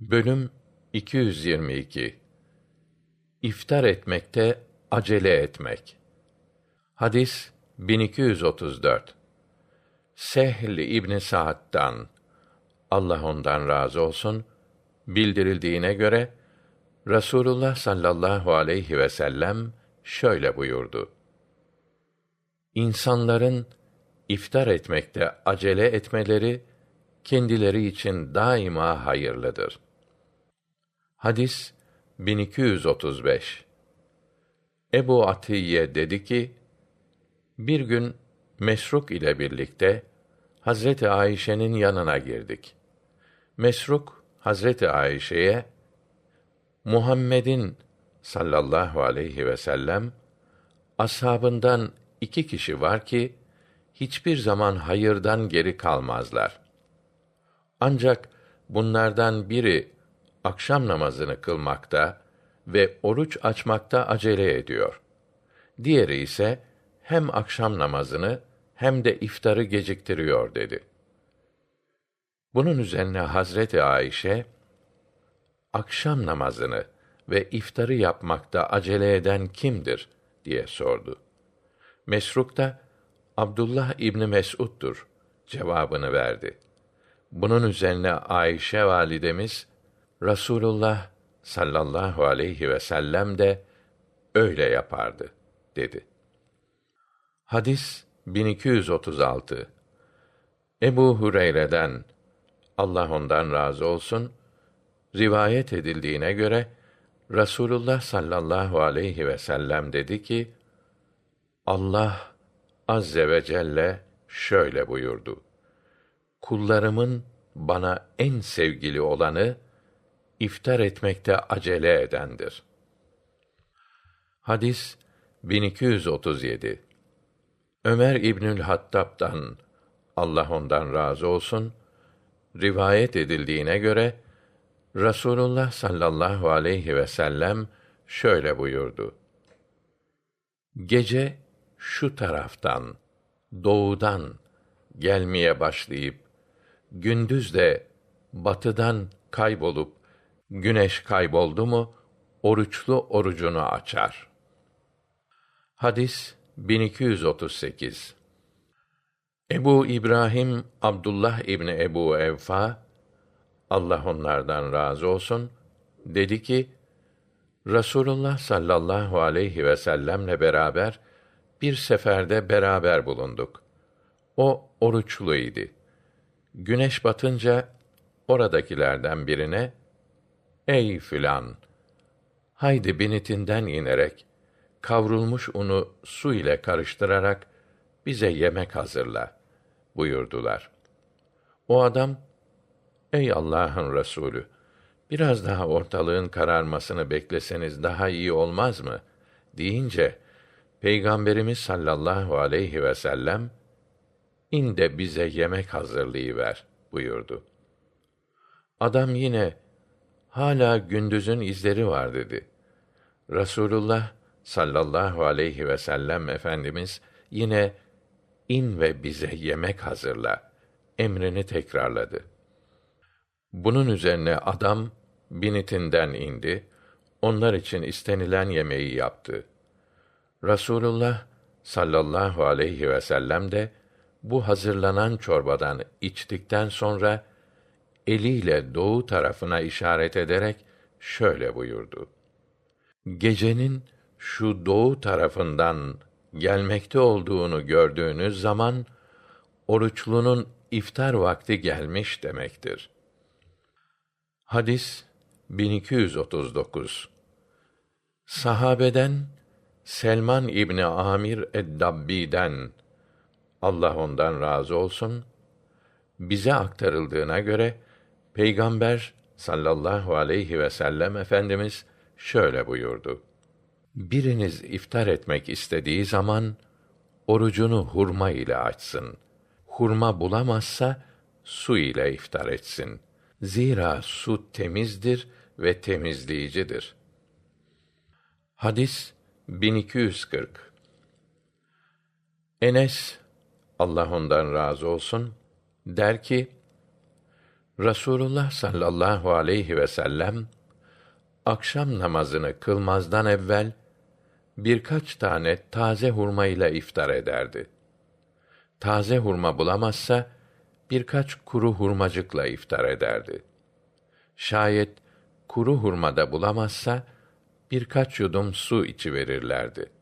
Bölüm 222 İftar etmekte acele etmek. Hadis 1234. Sehl İbn Sa'd'dan Allah ondan razı olsun bildirildiğine göre Rasulullah sallallahu aleyhi ve sellem şöyle buyurdu. İnsanların iftar etmekte acele etmeleri kendileri için daima hayırlıdır. Hadis 1235 Ebu Atiye dedi ki, bir gün Mesruk ile birlikte Hazreti Ayşe'nin yanına girdik. Mesruk Hazreti Ayşe'ye Muhammed'in sallallahu aleyhi ve sellem ashabından iki kişi var ki hiçbir zaman hayırdan geri kalmazlar. Ancak bunlardan biri akşam namazını kılmakta ve oruç açmakta acele ediyor. Diğeri ise hem akşam namazını hem de iftarı geciktiriyor dedi. Bunun üzerine Hazreti Ayşe akşam namazını ve iftarı yapmakta acele eden kimdir diye sordu. Mesruk da Abdullah İbni Mes'ud'dur cevabını verdi. Bunun üzerine Ayşe validemiz Rasulullah sallallahu aleyhi ve sellem de öyle yapardı dedi. Hadis 1236 Ebu Hureyre'den Allah ondan razı olsun rivayet edildiğine göre Rasulullah sallallahu aleyhi ve sellem dedi ki Allah azze ve celle şöyle buyurdu. Kullarımın bana en sevgili olanı iftar etmekte acele edendir. Hadis 1237 Ömer İbnül Hattab'dan Allah ondan razı olsun rivayet edildiğine göre Rasulullah sallallahu aleyhi ve sellem şöyle buyurdu. Gece şu taraftan, doğudan gelmeye başlayıp gündüz de batıdan kaybolup güneş kayboldu mu oruçlu orucunu açar. Hadis 1238 Ebu İbrahim Abdullah İbni Ebu Evfa Allah onlardan razı olsun dedi ki Rasulullah sallallahu aleyhi ve sellemle beraber bir seferde beraber bulunduk. O oruçluydu. Güneş batınca oradakilerden birine Ey filan haydi binitinden inerek kavrulmuş unu su ile karıştırarak bize yemek hazırla buyurdular. O adam Ey Allah'ın Resulü biraz daha ortalığın kararmasını bekleseniz daha iyi olmaz mı deyince Peygamberimiz sallallahu aleyhi ve sellem in de bize yemek hazırlayıver buyurdu. Adam yine hala gündüzün izleri var dedi. Rasulullah sallallahu aleyhi ve sellem efendimiz yine in ve bize yemek hazırla emrini tekrarladı. Bunun üzerine adam binitinden indi, onlar için istenilen yemeği yaptı. Rasulullah sallallahu aleyhi ve sellem de bu hazırlanan çorbadan içtikten sonra eliyle doğu tarafına işaret ederek şöyle buyurdu. Gecenin şu doğu tarafından gelmekte olduğunu gördüğünüz zaman oruçlunun iftar vakti gelmiş demektir. Hadis 1239 Sahabeden Selman İbni Amir ed-Dabbi'den Allah ondan razı olsun bize aktarıldığına göre Peygamber sallallahu aleyhi ve sellem efendimiz şöyle buyurdu. Biriniz iftar etmek istediği zaman orucunu hurma ile açsın. Hurma bulamazsa su ile iftar etsin. Zira su temizdir ve temizleyicidir. Hadis 1240 Enes Allah ondan razı olsun der ki Rasulullah sallallahu aleyhi ve sellem akşam namazını kılmazdan evvel birkaç tane taze hurma ile iftar ederdi. Taze hurma bulamazsa birkaç kuru hurmacıkla iftar ederdi. Şayet kuru hurma da bulamazsa birkaç yudum su içi verirlerdi.